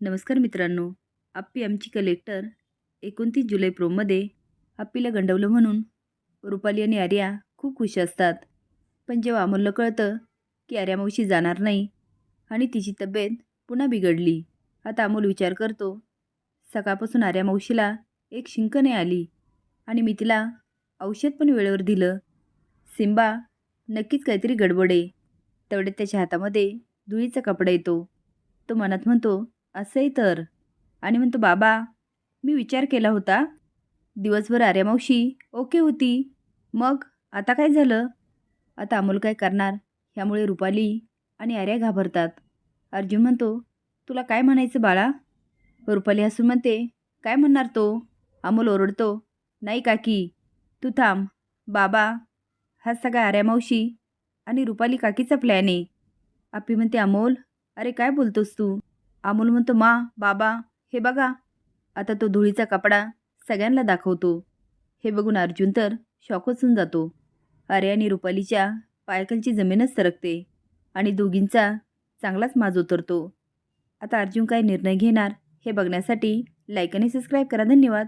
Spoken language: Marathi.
नमस्कार मित्रांनो. आप्पी आमची कलेक्टर एकोणतीस जुलै प्रोमध्ये आप्पीला गंडवलं म्हणून रुपाली आणि आर्या खूप खुश असतात. पण जेव्हा अमोलला कळतं की आर्या मावशी जाणार नाही आणि तिची तब्येत पुन्हा बिघडली आता अमोल विचार करतो सकाळपासून आर्या मावशीला एक शिंक नाही आली आणि मी तिला औषध पण वेळेवर दिलं. सिंबा नक्कीच काहीतरी गडबड आहे. तेवढ्यात त्याच्या हातामध्ये धुळीचा कपडा येतो. तो मनात म्हणतो असंही तर. आणि म्हणतो बाबा मी विचार केला होता. दिवसभर आर्यामावशी ओके होती. मग आता काय झालं? आता अमोल काय करणार? ह्यामुळे रुपाली आणि आर्या घाबरतात. अर्जुन म्हणतो तुला काय म्हणायचं बाळा? रुपाली हसून म्हणते काय म्हणणार तो? अमोल ओरडतो नाही काकी तू थांब. बाबा हा सगळा आर्यामावशी आणि रुपाली काकीचा प्लॅन आहे आपी म्हणते अमोल अरे काय बोलतोस तू? अमोल म्हणतो मा बाबा हे बघा आता तो धुळीचा कपडा सगळ्यांना दाखवतो. हे बघून अर्जुन तर शॉकच होऊन जातो. अरे आणि रुपालीच्या पायकलची जमीनच सरकते आणि दोघींचा चांगलाच माज उतरतो. आता अर्जुन काय निर्णय घेणार हे बघण्यासाठी लाईक आणि सबस्क्राईब करा. धन्यवाद.